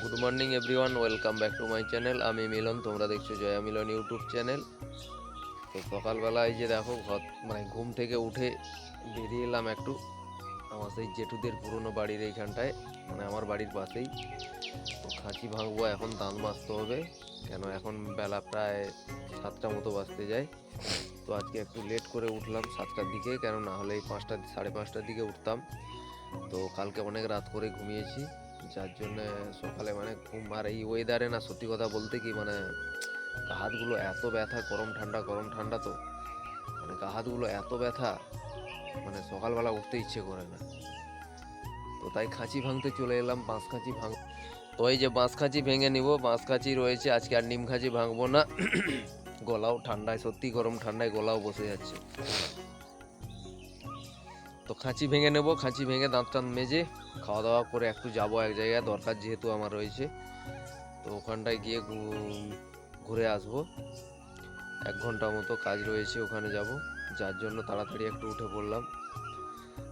Good morning everyone welcome back to my channel আমি মিলন, তোমরা দেখছ জয়া মিলন ইউটিউব চ্যানেল তো সকালবেলা এই যে দেখো, ঘর মানে ঘুম থেকে উঠে বেরিয়ে এলাম একটু। আমার সেই জেঠুদের পুরনো বাড়ির এইখানটায় মানে আমার বাড়ির পাশেই। তো খাঁচি ভাঙবো, এখন দাঁত মাজতে হবে। কেন, এখন বেলা প্রায় সাতটা মতো বাজতে যায়। তো আজকে একটু লেট করে উঠলাম সাতটার দিকে, কেন না হলে এই পাঁচটা সাড়ে পাঁচটার দিকে উঠতাম। তো কালকে অনেক রাত করে ঘুমিয়েছি। যার জন্য সকালে মানে ঘুম, আর এই ওয়েদারে না সত্যি কথা বলতে কি মানে হাতগুলো এত ব্যথা, গরম ঠান্ডা গরম ঠান্ডা তো। মানে হাতগুলো এত ব্যথা মানে সকালবেলা উঠতে ইচ্ছে করে না। তো তাই খাঁচি ভাঙতে চলে এলাম, বাঁশ খাঁচি ভাঙ তো এই যে বাঁশ খাঁচি ভেঙে নিব, বাঁশ খাঁচি রয়েছে, আজকে আর নিম খাঁচি ভাঙবো না। গলাও ঠান্ডায়, সত্যি গরম ঠান্ডায় গলাও বসে যাচ্ছে। তো খাঁচি ভেঙে নেব, খাঁচি ভেঙে দাঁত টান মেজে খাওয়া দাওয়া করে একটু যাব এক জায়গায়, দরকার যেহেতু আমার রয়েছে। তো ওখানটায় গিয়ে ঘুরে আসব। এক ঘণ্টা মতো কাজ রয়েছে, ওখানে যাব। যার জন্য তাড়াতাড়ি একটু উঠে পড়লাম।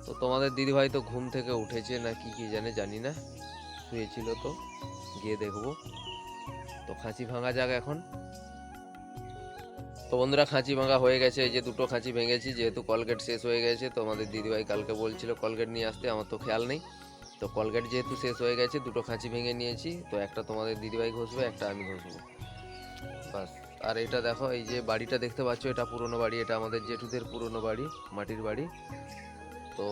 তো তোমাদের দিদিভাই তো ঘুম থেকে উঠেছে না কি কি জানে, জানি না। শুয়েছিল তো, গিয়ে দেখব। তো খাঁচি ভাঙা যাক এখন। তো বন্ধুরা খাঁচি ভাঙা হয়ে গেছে, এই যে দুটো খাঁচি ভেঙেছি, যেহেতু কলগেট শেষ হয়ে গেছে, তো আমাদের দিদিভাই কালকে বলছিল কলগেট নিয়ে আসতে, আমার তো খেয়াল নেই। তো কলগেট যেহেতু শেষ হয়ে গেছে, দুটো খাঁচি ভেঙে নিয়েছি, তো একটা তোমাদের দিদিভাই ঘষবে, একটা আমি ঘষবো। বাস, আর এটা দেখো, এই যে বাড়িটা দেখতে পাচ্ছ, এটা পুরনো বাড়ি, এটা আমাদের জেঠুদের পুরনো বাড়ি, মাটির বাড়ি। তো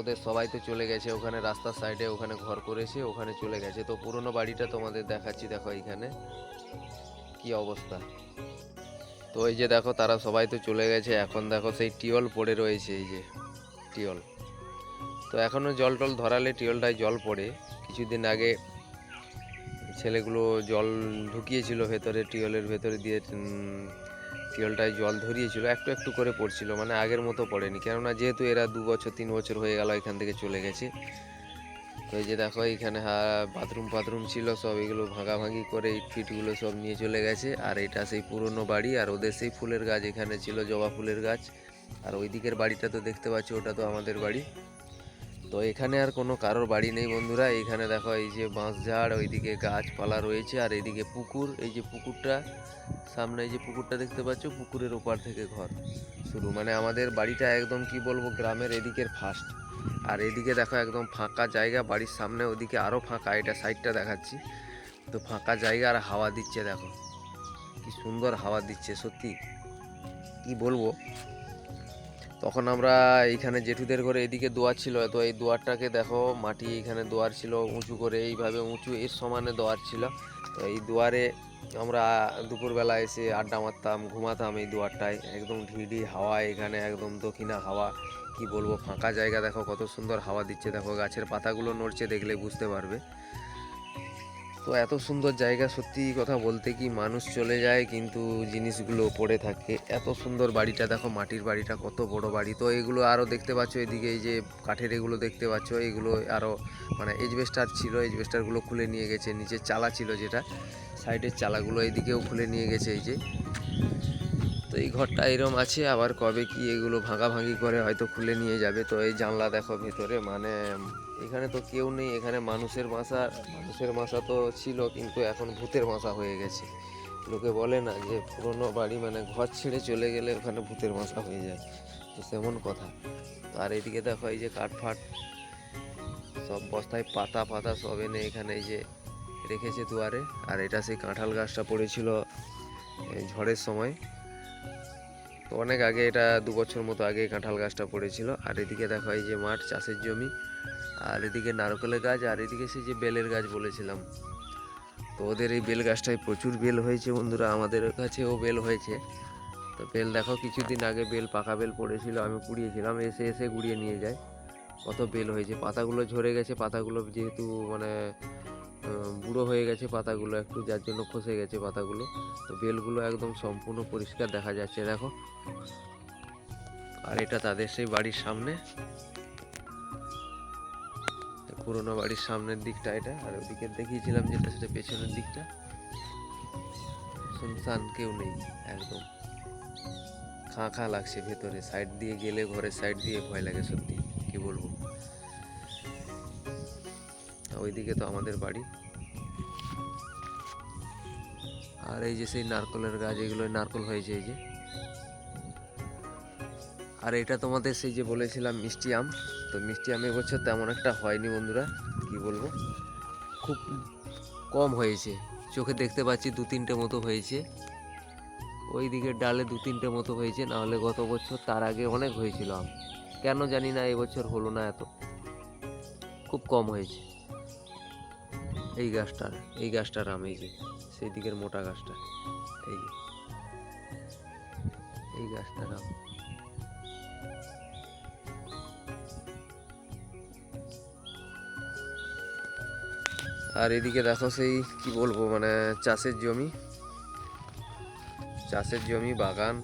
ওদের সবাই তো চলে গেছে, ওখানে রাস্তার সাইডে ওখানে ঘর করেছে, ওখানে চলে গেছে। তো পুরনো বাড়িটা তোমাদের দেখাচ্ছি, দেখো এইখানে। কি অবস্থা? তো এই যে দেখো, তারা সবাই তো চলে গেছে। এখন দেখো সেই টিওল পড়ে রয়েছে, এই যে টিওল তো এখনও জল টল ধরালে টিওলটায় জল পড়ে। কিছুদিন আগে ছেলেগুলো জল ঢুকিয়েছিল ভেতরে টিওলের ভেতরে দিয়ে টিওলটায় জল ধরিয়েছিল। একটু একটু করে পড়ছিল মানে আগের মতো পড়েনি। কেননা যেহেতু এরা দু বছর, তিন বছর হয়ে গেল এখান থেকে চলে গেছে। তো এই যে দেখো এইখানে বাথরুম ফাথরুম ছিল, সব এগুলো ভাঙাভাঙি করে ফিটগুলো সব নিয়ে চলে গেছে। আর এটা সেই পুরনো বাড়ি, আর ওদের সেই ফুলের গাছ, এখানে ছিল জবা ফুলের গাছ। আর ওই দিকের বাড়িটা তো দেখতে পাচ্ছ, ওটা তো আমাদের বাড়ি। তো এখানে আর কোনো কারোর বাড়ি নেই বন্ধুরা এইখানে দেখো এই যে বাঁশ ঝাড়, ওইদিকে গাছপালা রয়েছে, আর এইদিকে পুকুর, এই যে পুকুরটা, সামনে এই যে পুকুরটা দেখতে পাচ্ছ, পুকুরের ওপার থেকে ঘর শুরু। মানে আমাদের বাড়িটা একদম কি বলব, গ্রামের এদিকের ফার্স্ট আর এদিকে দেখো একদম ফাঁকা জায়গা, বাড়ির সামনে, ওদিকে আরও ফাঁকা, এটা সাইডটা দেখাচ্ছি। তো ফাঁকা জায়গা আর হাওয়া দিচ্ছে দেখো। কি সুন্দর হাওয়া দিচ্ছে, সত্যি। কি বলব? তখন আমরা এইখানে জেঠুদের ঘরে এদিকে দোয়ার ছিল, তো এই দোয়ারটাকে দেখো, মাটি এইখানে দোয়ার ছিল, উঁচু করে এইভাবে উঁচু, এর সমানে দোয়ার ছিল। তো এই দুয়ারে আমরা দুপুরবেলা এসে আড্ডা মারতাম, ঘুমাতাম এই দুয়ারটায়। একদম ঢিঢি হাওয়া, এখানে একদম দক্ষিণা হাওয়া। কি বলব, ফাঁকা জায়গা দেখো, কত সুন্দর হাওয়া দিচ্ছে, দেখো গাছের পাতাগুলো নড়ছে, দেখলে বুঝতে পারবে। তো এত সুন্দর জায়গা, সত্যি কথা বলতে কি মানুষ চলে যায়, কিন্তু জিনিসগুলো পড়ে থাকে। এত সুন্দর বাড়িটা, দেখো মাটির বাড়িটা, কত বড় বাড়ি। তো এগুলো আরও দেখতে পাচ্ছ এদিকে, এই যে কাঠের এগুলো দেখতে পাচ্ছ, এগুলো আরও মানে এজবেস্টার ছিল, এজবেস্টারগুলো খুলে নিয়ে গেছে নিচে চালা ছিল যেটা, সাইডের চালাগুলো এইদিকেও খুলে নিয়ে গেছে, এই যে। তো এই ঘরটা এরম আছে, আবার কবে কি এগুলো ভাঙাভাঙি করে হয়তো খুলে নিয়ে যাবে। তো এই জানলা দেখো ভেতরে মানে এখানে তো কেউ নেই, এখানে মানুষের বাসা মানুষের বাসা তো ছিল, কিন্তু এখন ভূতের বাসা হয়ে গেছে। লোকে বলে না যে পুরনো বাড়ি মানে ঘর ছেড়ে চলে গেলে ওখানে ভূতের বাসা হয়ে যায়। তো সেমন কথা। তো আর এদিকে দেখো এই যে কাঠ ফাট, সব বস্তায় পাতা পাতা সব এনে এখানে এই যে রেখেছে দুয়ারে। আর এটা সেই কাঁঠাল গাছটা পড়েছিল ঝড়ের সময়। অনেক আগে এটা দু বছর মতো আগে কাঁঠাল গাছটা পড়েছিল। আর এদিকে দেখো এই যে মাঠ, চাষের জমি, আর এদিকে নারকেলের গাছ, আর এদিকে সেই যে বেলের গাছ বলেছিলাম। তো ওদের এই বেল গাছটায় প্রচুর বেল হয়েছে বন্ধুরা, আমাদের কাছেও বেল হয়েছে। তো বেল দেখো, কিছুদিন আগে বেল, পাকা বেল পড়েছিল, আমি কুড়িয়েছিলাম, এসে এসে গুড়িয়ে নিয়ে যায়। কত বেল হয়েছে, পাতাগুলো ঝরে গেছে, পাতাগুলো যেহেতু মানে বুড়ো হয়ে গেছে পাতাগুলো একটু, যার জন্য খসে গেছে পাতাগুলো। তো বেলগুলো একদম সম্পূর্ণ পরিষ্কার দেখা যাচ্ছে, দেখো। আর এটা তাদের সেই বাড়ির সামনে। পুরোনো বাড়ির সামনের দিকটা এটা, আর ওদিকে দেখিয়েছিলাম যেটা সেটা পেছনের দিকটা। শুনশান কেউ নেই, একদম। খাঁ খাঁ লাগছে ভেতরে, সাইড দিয়ে গেলে ঘরের সাইড দিয়ে ভয় লাগে সত্যি, কি বলব? ওইদিকে তো আমাদের বাড়ি। আর এই যে সেই নারকলের গাছ এগুলো নারকল হয়েছে এই যে। আর এটা তোমাদের সেই যে বলেছিলাম মিষ্টি আম, তো মিষ্টি আম এবছর তেমন একটা হয়নি বন্ধুরা, কি বলব? খুব কম হয়েছে। চোখে দেখতে পাচ্ছি দু তিনটে মতো হয়েছে। ওই দিকের ডালে দু তিনটে মতো হয়েছে না হলে গত বছর তার আগে অনেক হয়েছিল আম। কেন জানি না, এবছর হলো না এত। খুব কম হয়েছে। এই গাছটার এই গাছটার আম এই যে, সেই দিকের মোটা গাছটা, এই এই গাছটার আম আর এদিকে দেখো সেই, কি বলব মানে চাষের জমি চাষের জমি, বাগান।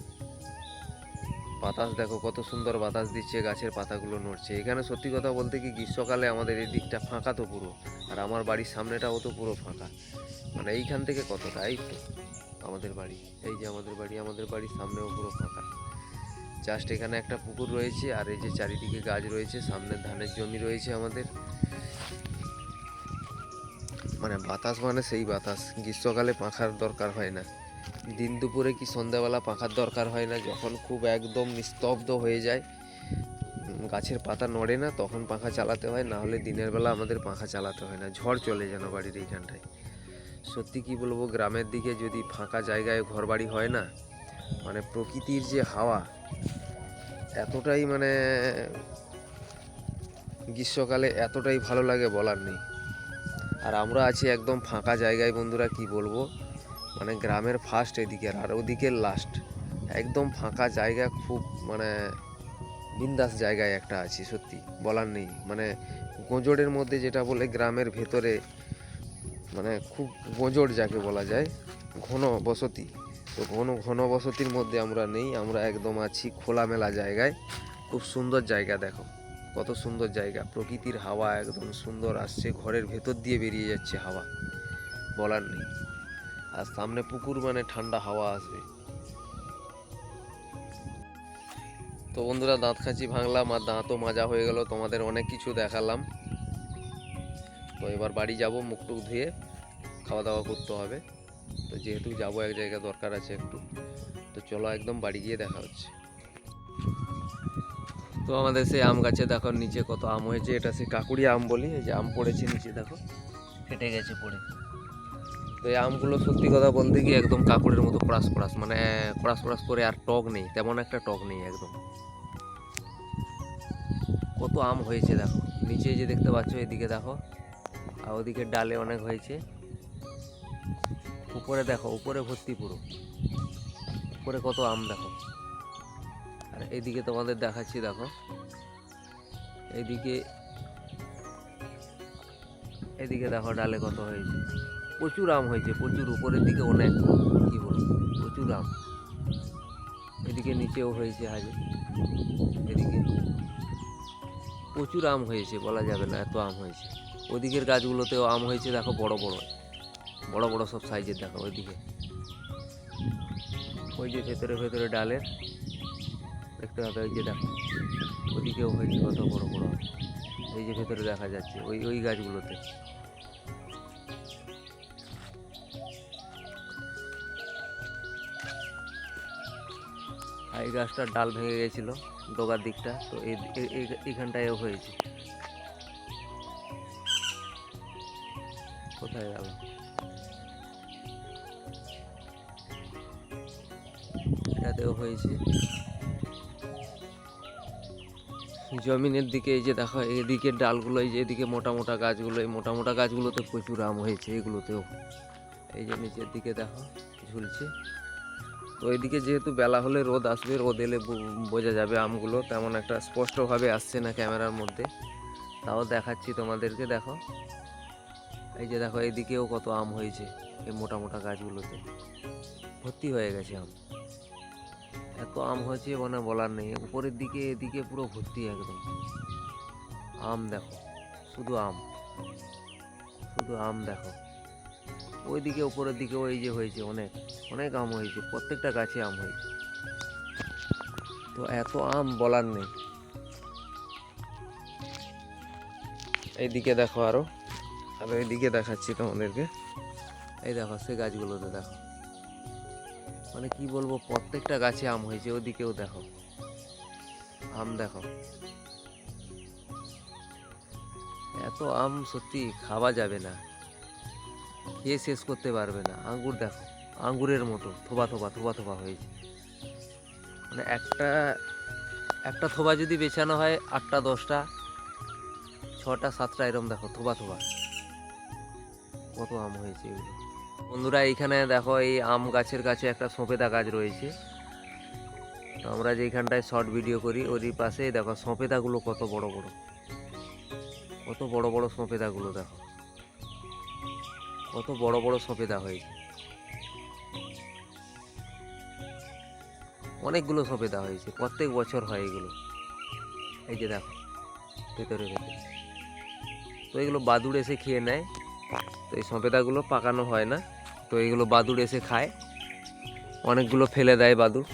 বাতাস দেখো, কত সুন্দর বাতাস দিচ্ছে, গাছের পাতাগুলো নড়ছে। এখানে সত্যি কথা বলতে কি, গ্রীষ্মকালে আমাদের এই দিকটা ফাঁকা তো পুরো, আর আমার বাড়ির সামনেটাও তো পুরো ফাঁকা। মানে এইখান থেকে কতটা, এই তো, আমাদের বাড়ি, এই যে আমাদের বাড়ি, আমাদের বাড়ির সামনেও পুরো ফাঁকা। জাস্ট এখানে একটা পুকুর রয়েছে, আর এই যে চারিদিকে গাছ রয়েছে, সামনে ধানের জমি রয়েছে আমাদের। মানে বাতাস মানে সেই বাতাস, গ্রীষ্মকালে পাখার দরকার হয় না। দিন দুপুরে কি সন্ধ্যাবেলা পাখার দরকার হয় না? যখন খুব একদম নিস্তব্ধ হয়ে যায় গাছের পাতা নড়ে না, তখন পাখা চালাতে হয়। না হলে দিনের বেলা আমাদের পাখা চালাতে হয় না। ঝড় চলে যেন বাড়ির এইখানটায়। সত্যি কি বলব, গ্রামের দিকে যদি ফাঁকা জায়গায় ঘরবাড়ি হয় না মানে প্রকৃতির যে হাওয়া, এতটাই মানে গ্রীষ্মকালে এতটাই ভালো লাগে বলার নেই। আর আমরা আছি একদম ফাঁকা জায়গায়, বন্ধুরা, কি বলব? মানে গ্রামের ফার্স্ট এদিকের আর ওদিকের লাস্ট একদম ফাঁকা জায়গা, খুব মানে বিন্দাস জায়গায় একটা আছি, সত্যি। বলার নেই। মানে গোঁজড়ের মধ্যে যেটা বলে গ্রামের ভেতরে মানে খুব গোঁজড় যাকে বলা যায়, ঘন বসতি। তো ঘন ঘন বসতির মধ্যে আমরা নেই, আমরা একদম আছি খোলামেলা জায়গায়। খুব সুন্দর জায়গা, দেখো। কত সুন্দর জায়গা। প্রকৃতির হাওয়া একদম সুন্দর আসছে, ঘরের ভেতর দিয়ে বেরিয়ে যাচ্ছে হাওয়া। বলার নেই। আর সামনে পুকুর মানে ঠান্ডা হাওয়া আসবে তো বন্ধুরা, দাঁত খাঁচি ভাঙলাম আর দাঁতও মাজা হয়ে গেল, তোমাদের অনেক কিছু দেখালাম। তো এবার বাড়ি যাব, মুখ টুক ধুয়ে খাওয়া দাওয়া করতে হবে। তো যেহেতু যাব, এক জায়গায় দরকার আছে একটু। তো চলো একদম বাড়ি গিয়ে দেখা হচ্ছে। তো আমাদের সেই আম গাছে দেখো, নিচে কত আম হয়েছে। এটা সেই কাকুড়ি আম বলি, এই যে আম পড়েছে নিচে, দেখো। ফেটে গেছে পড়ে। তো এই আমগুলো সত্যি কথা বলতে গিয়ে একদম কাকুরের মতো ক্রাস ক্রাস মানে ক্রাস ক্রাস করে আর টক নেই, তেমন একটা টক নেই একদম। কত আম হয়েছে দেখো, নিচে যে দেখতে পাচ্ছ এদিকে দেখো, আর ওদিকে ডালে অনেক হয়েছে। উপরে দেখো, উপরে ভর্তি পুরো। উপরে কত আম দেখো। আর এদিকে তোমাদের দেখাচ্ছি দেখো, এদিকে এদিকে দেখো ডালে কত হয়েছে। প্রচুর আম হয়েছে, প্রচুর উপরের দিকে অনেক, কি বলব, প্রচুর আম। এদিকে নিচেও হয়েছে হাজে, এদিকে প্রচুর আম হয়েছে, বলা যাবে না, এত আম হয়েছে। ওদিকের গাছগুলোতেও আম হয়েছে, দেখো বড় বড় বড় বড় সব সাইজের, দেখো ওইদিকে। ওই যে ভেতরে ভেতরে ডালের দেখতে হবে, ওই যে দেখো, ওদিকেও হয়েছে কত বড় বড়। এই যে ভেতরে দেখা যাচ্ছে, ওই ওই গাছগুলোতে। আর এই গাছটার ডাল ভেঙে গেছিল ডোগার দিকটা, তো এই এই- এই- এইখানটায়ও হয়েছে। কোথায় গেল? এটাতেও হয়েছে। জমিনের দিকে এই যে দেখো, এদিকে ডালগুলো, এই যে এদিকে মোটা মোটা গাছগুলো, এই মোটা মোটা গাছগুলোতে প্রচুর আম হয়েছে, এগুলোতেও। এই যে নিচের দিকে দেখো, ঝুলছে। তো এইদিকে যেহেতু বেলা হলে রোদ আসবে, রোদ এলে বোঝা যাবে আমগুলো তেমন একটা স্পষ্টভাবে আসছে না ক্যামেরার মধ্যে। তাও দেখাচ্ছি তোমাদেরকে, দেখো। এই যে দেখো এইদিকেও কত আম হয়েছে এই মোটা মোটা গাছগুলোতে। ভর্তি হয়ে গেছে আম। এত আম হয়েছে মানে বলার নেই। উপরের দিকে, এদিকে পুরো ভর্তি একদম। আম দেখো, শুধু আম। শুধু আম দেখো। ওইদিকে, উপরের দিকে, ওই যে হয়েছে, অনেক অনেক আম হয়েছে, প্রত্যেকটা গাছে আম হয়েছে। তো এত আম বলার নেই। এইদিকে দেখো আরও, আর এইদিকে দেখাচ্ছি তোমাদেরকে। এই দেখো সে গাছগুলোতে দেখো। মানে কি বলব, প্রত্যেকটা গাছে আম হয়েছে, ওদিকেও দেখো। আম দেখো। এত আম সত্যি খাওয়া যাবে না। খেয়ে শেষ করতে পারবে না। আঙ্গুর দেখো, আঙ্গুরের মতো, থোবা থোবা থোবা থোবা হয়েছে। মানে একটা একটা থোবা যদি বেছানো হয়, আটটা, দশটা, ছটা, সাতটা, এরম দেখো, থোবা থোবা। কত আম হয়েছে এগুলো। বন্ধুরা, এইখানে দেখো, এই আম গাছের কাছে একটা সঁপেদা গাছ রয়েছে। আমরা যেইখানটায় শর্ট ভিডিও করি, ওরই পাশে দেখো, সঁপেদাগুলো কত বড় বড়। কত বড় বড় সঁপেদাগুলো দেখো। কত বড় বড় সঁপেদা হয়েছে। অনেকগুলো সঁপেদা হয়েছে, প্রত্যেক বছর হয় এগুলো। এই যে দেখো, ভেতরে ভেতরে। তো এগুলো বাদুড় এসে খেয়ে নেয়, তো এই সঁপেদাগুলো পাকানো হয় না, তো এগুলো বাদুড় এসে খায়। অনেকগুলো ফেলে দেয় বাদুড়।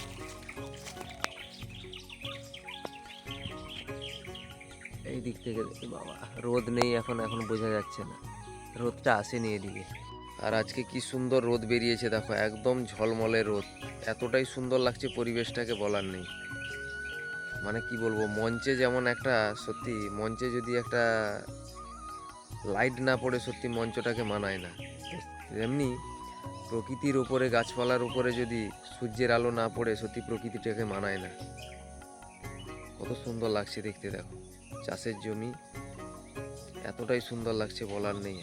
এই দিক থেকে বাবা, রোদ নেই, এখন এখন বোঝা যাচ্ছে না। রোদটা আসেনি এদিকে। আর আজকে কি সুন্দর রোদ বেরিয়েছে দেখো, একদম ঝলমলে রোদ। এতটাই সুন্দর লাগছে পরিবেশটাকে বলার নেই। মানে কি বলব, মঞ্চে যেমন একটা, সত্যি মঞ্চে যদি একটা লাইট না পড়ে, সত্যি মঞ্চটাকে মানায় না। তেমনি প্রকৃতির উপরে, গাছপালার উপরে যদি সূর্যের আলো না পড়ে, সত্যি প্রকৃতিটাকে মানায় না। কত সুন্দর লাগছে দেখতে দেখো। চাষের জমি, এতটাই সুন্দর লাগছে বলার নেই।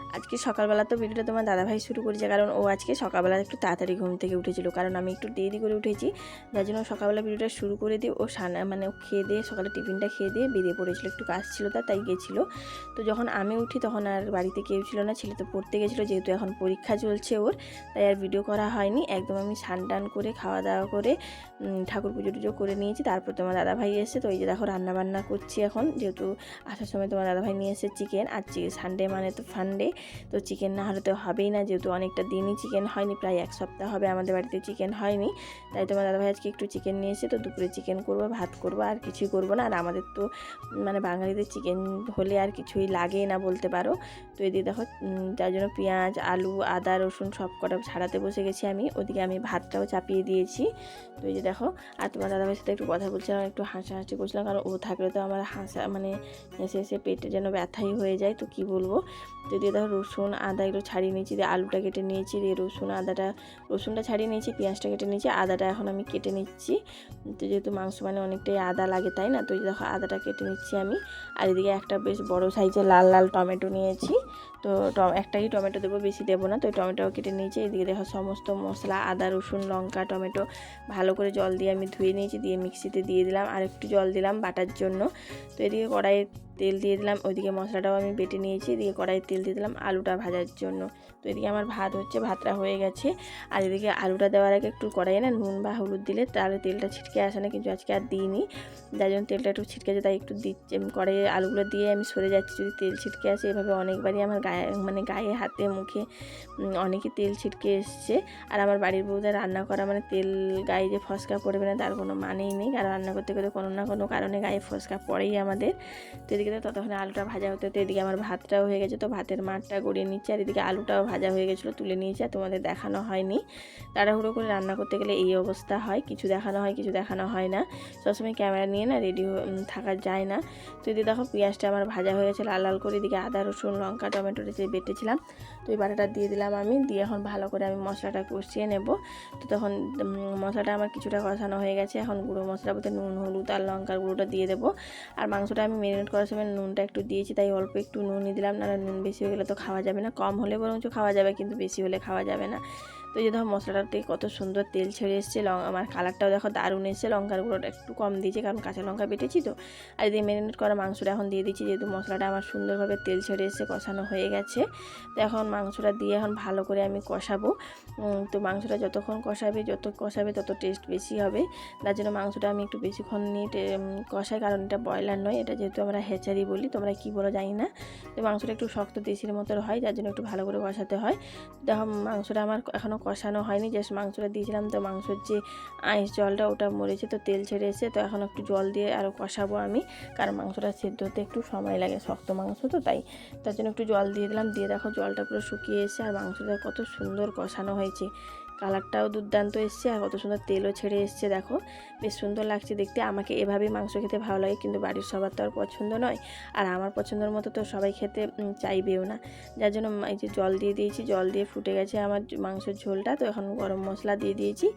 আজকে সকালবেলা তো ভিডিওটা তোমার দাদাভাই শুরু করেছে, কারণ ও আজকে সকালবেলা একটু তাড়াতাড়ি ঘুম থেকে উঠেছিল। কারণ আমি একটু দেরি করে উঠেছি, যার জন্য সকালবেলা ভিডিওটা শুরু করে দিয়ে ও সানা মানে ও খেয়ে দিয়ে সকালে টিফিনটা খেয়ে দিয়ে বেরিয়ে পড়েছিল। একটু কাজ ছিল তা তাই গেছিল। তো যখন আমি উঠি তখন আর বাড়িতে কেউ ছিল না, ছেলে তো পড়তে গেছিল, যেহেতু এখন পরীক্ষা চলছে ওর, তাই আর ভিডিও করা হয়নি। একদম আমি টান করে খাওয়া দাওয়া করে ঠাকুর পুজো টুজো করে নিয়েছি। তারপর তোমার দাদাভাই এসে তো এই যে দেখো রান্না বান্না করছি এখন। যেহেতু আসার সময় তোমার দাদাভাই নিয়ে এসে চিকেন আর চিকেন সানডে মানে তো ফান্ডে তো চিকেন না হলে তো হবেই না, যেহেতু অনেকটা দিনই চিকেন হয়নি, প্রায় এক সপ্তাহ হবে আমাদের বাড়িতে চিকেন হয়নি। তাই তোমার দাদাভাই আজকে একটু চিকেন নিয়ে এসে তো দুপুরে চিকেন করব, ভাত করব, আর কিছুই করব না। আর আমাদের তো মানে বাঙালিদের চিকেন হলে আর কিছুই লাগে না বলতে পারো। তো এদিকে দেখো যার জন্য পেঁয়াজ, আলু, আদা, রসুন সব কটা ছাড়াতে বসে গেছি আমি। ওদিকে আমি ভাতটাও চাপিয়ে দিয়েছি। তো এই যে দেখো, আর তোমার দাদাভাইয়ের সাথে একটু কথা বলছিলাম, একটু হাসাহাসি করছিলাম, কারণ ও থাকলে তো আমার হাসা মানে হেসে হেসে পেটে যেন ব্যথাই হয়ে যায়, তো কি বলব? দিয়ে দেখো রসুন, আদা এগুলো ছাড়িয়ে নিয়েছি, দিয়ে আলুটা কেটে নিয়েছি, দিয়ে রসুন, আদাটা, রসুনটা ছাড়িয়ে নিয়েছি, পেঁয়াজটা কেটে নিয়েছি, আদাটা এখন আমি কেটে নিচ্ছি। তো যেহেতু মাংস মানে অনেকটাই আদা লাগে, তাই না? তো দেখো, আদাটা কেটে নিচ্ছি আমি। আর এদিকে একটা বেশ বড় সাইজের লাল লাল টমেটো নিয়েছি। তো একটাই টমেটো দেবো, বেশি দেবো না। তো ওই টমেটোও কেটে নিয়েছি। এদিকে দেখো সমস্ত মশলা, আদা, রসুন, লঙ্কা, টমেটো ভালো করে জল দিয়ে আমি ধুয়ে নিয়েছি, দিয়ে মিক্সিতে দিয়ে দিলাম। আর একটু জল দিলাম বাটার জন্য। তো এদিকে কড়াইয়ে তেল দিয়ে দিলাম। ওইদিকে মশলাটাও আমি বেটে নিয়েছি। এদিকে কড়াইয়ে তেল দিয়ে দিলাম আলুটা ভাজার জন্য। তো এদিকে আমার ভাত হচ্ছে, ভাতটা হয়ে গেছে। আর এদিকে আলুটা দেওয়ার আগে একটু কড়াই না নুন বা হলুদ দিলে তাহলে তেলটা ছিটকে আসে না, কিন্তু আজকে আর দিইনি। যার জন্য তেলটা একটু ছিটকে আছে, তাই একটু দিচ্ছি। কড়াইয়ে আলুগুলো দিয়ে আমি সরে যাচ্ছি। যদি তেল ছিটকে আসে, এভাবে অনেকবারই আমার গায়ে মানে গায়ে, হাতে, মুখে অনেকে তেল ছিটকে এসছে। আর আমার বাড়ির বউদের রান্না করা মানে তেল গায়ে যে ফসকা পড়বে না, তার কোনো মানেই নেই। কারণ রান্না করতে করতে কোনো না কোনো কারণে গায়ে ফসকা পড়েই আমাদের। তো এদিকে তো ততক্ষণে আলুটা ভাজা হতে হতে এদিকে আমার ভাতটাও হয়ে গেছে। তো ভাতের মাঠটা গড়িয়ে নিচ্ছে আর এদিকে আলুটাও ভাজা হয়ে গেছিল, তুলে নিয়েছি আর তোমাদের দেখানো হয়নি। তাড়াহুড়ো করে রান্না করতে গেলে এই অবস্থা হয়। কিছু দেখানো হয়, কিছু দেখানো হয় না। সবসময় ক্যামেরা নিয়ে না রেডি থাকা যায় না। তো এদিকে দেখো পেঁয়াজটা আমার ভাজা হয়ে গেছে, লাল লাল করে। এদিকে আদা, রসুন, লঙ্কা, টমেটো যে বেটেছিলাম। তো এই বাটাটা দিয়ে দিলাম আমি। দিয়ে এখন ভালো করে আমি মশলাটা কষিয়ে নেব। তো তখন মশলাটা আমার কিছুটা কষানো হয়ে গেছে। এখন গুঁড়ো মশলা বলতে নুন, হলুদ আর লঙ্কার গুঁড়োটা দিয়ে দেবো। আর মাংসটা আমি মেরিনেট করার সময় নুনটা একটু দিয়েছি, তাই অল্প একটু নুনই দিলাম। না নুন বেশি হয়ে গেলে তো খাওয়া যাবে না। কম হলে বরঞ্চ খাওয়া যাবে, কিন্তু বেশি হলে খাওয়া যাবে না। তো এই যে দেখো মশলাটাতে কত সুন্দর তেল ছেড়ে এসছে আমার কালারটাও দেখো দারুণ এসছে, লঙ্কার গুঁড়োটা একটু কম দিয়েছে কারণ কাঁচা লঙ্কা বেটেছি তো। আর এদিকে ম্যারিনেট করা মাংসটা এখন দিয়ে দিচ্ছি, যেহেতু মশলাটা আমার সুন্দরভাবে তেল ছেড়ে এসে কষানো হয়ে গেছে। তো এখন মাংসটা দিয়ে এখন ভালো করে আমি কষাবো। তো মাংসটা যতক্ষণ কষাবে, যত কষাবে তত টেস্ট বেশি হবে। তার জন্য মাংসটা আমি একটু বেশিক্ষণ নিয়ে কষাই, কারণ এটা ব্রয়লার নয়, এটা যেহেতু আমরা হেচারি বলি, তোমরা কী বলো জানি না। তো মাংসটা একটু শক্ত দেশির মতো হয়, যার জন্য একটু ভালো করে কষাতে হয়। দেখো মাংসটা আমার এখনও কষানো হয়নি জাস্ট মাংসটা দিয়েছিলাম। তো মাংসর যে আইস জলটা, ওটা মরেছে, তো তেল ছেড়ে এসে তো এখন একটু জল দিয়ে আরও কষাবো আমি, কারণ মাংসটা সেদ্ধ হতে একটু সময় লাগে, শক্ত মাংস তো তাই। তার জন্য একটু জল দিয়ে দিলাম। দিয়ে দেখো জলটা পুরো শুকিয়ে এসে আর মাংসটা কত সুন্দর কষানো হয়েছে। কালারটাও দুর্দান্ত এসছে আর কত সুন্দর তেলও ছেড়ে এসছে, দেখো। বেশ সুন্দর লাগছে দেখতে। আমাকে এভাবেই মাংস খেতে ভালো লাগে, কিন্তু বাড়ির সবার তো আর পছন্দ নয়। আর আমার পছন্দের মতো তো সবাই খেতে চাইবেও না। যার জন্য এই যে জল দিয়ে দিয়েছি, জল দিয়ে ফুটে গেছে আমার মাংসের ঝোলটা। তো এখন গরম মশলা দিয়ে দিয়েছি।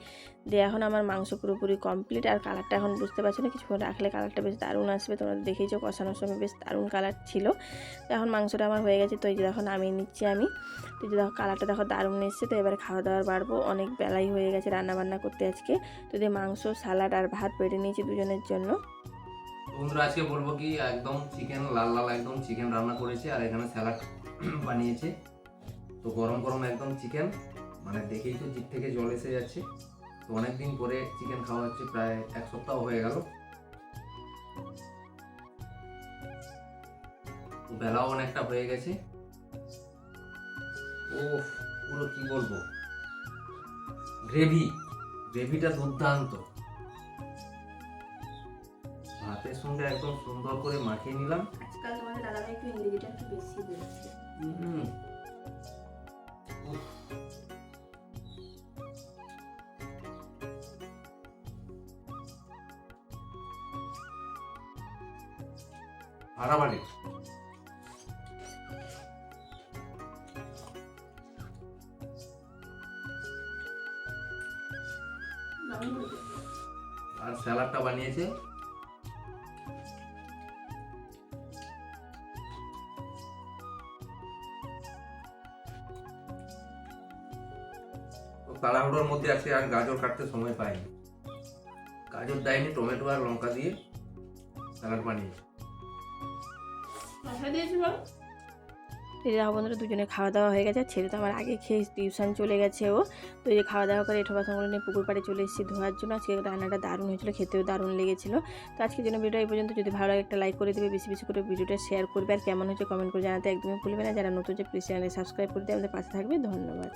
দিয়ে এখন আমার মাংস পুরোপুরি কমপ্লিট আর কালারটা এখন বুঝতে পারছি না, কিছুক্ষণ রাখলে কালারটা বেশ দারুণ আসবে। তোমরা দেখেইছো, কষানোর সময় বেশ দারুণ কালার ছিল। তো এখন মাংসটা আমার হয়ে গেছে। তো এই যে দেখো, নামিয়ে নিচ্ছি আমি। তো যে দেখো, কালারটা দেখো দারুণ এসছে। তো এবার খাওয়া দাওয়ার বাড়বো। অনেক বেলাই হয়ে গেছে রান্না বান্না করতে আজকে। তো যে মাংস, সালাড আর ভাত পেটে নিয়েছি দুজনের জন্য। বন্ধুরা, আজকে বলব কি, একদম চিকেন লাল লাল একদম চিকেন রান্না করেছে, আর এখানে স্যালাড বানিয়েছে। তো গরম গরম একদম চিকেন মানে দেখেই তো জিভ থেকে জল এসে যাচ্ছে। তো অনেকদিন পরে চিকেন খাওয়া হচ্ছে, প্রায় এক সপ্তাহ হয়ে গেল। বেলাও অনেকটা হয়ে গেছে। ও পুরো কি বলব? গ্রেভি গ্রেভিটা দুর্দান্ত। ভাতের সঙ্গে একদম সুন্দর করে মাখিয়ে নিলাম। আজকাল তোমাদের দাদাভাই একটু ইংরেজিটা একটু বেশি হুম। বানিয়েছে তাড়াহুড়োর মধ্যে আজকে আর গাজর কাটতে সময় পাইনি। গাজর দেয়নি, টমেটো আর লঙ্কা দিয়ে স্যালাড বানিয়েছি। দেখো বন্ধুরা দুজনে খাওয়া দাওয়া হয়ে গেছে ছেলে তো আমার আগে খেয়ে টিউশন চলে গেছে ও। তো এই যে খাওয়া দাওয়া করে এঠো বাসনগুলো নিয়ে পুকুর পাড়ে চলে এসেছি ধোয়ার জন্য। আজকে রান্নাটা দারুণ হয়েছিল, খেতেও দারুণ লেগেছিল। তো আজকের জন্য ভিডিও এই পর্যন্ত। যদি ভালো লাগে একটা লাইক করে দেবে, বেশি বেশি করে ভিডিওটা শেয়ার করবে। আর কেমন হচ্ছে কমেন্ট করে জানাতে একদমই ভুলবে না। যারা নতুন যে প্লিজ চ্যানেলে সাবস্ক্রাইব করে দিয়ে আমাদের পাশে থাকবে। ধন্যবাদ।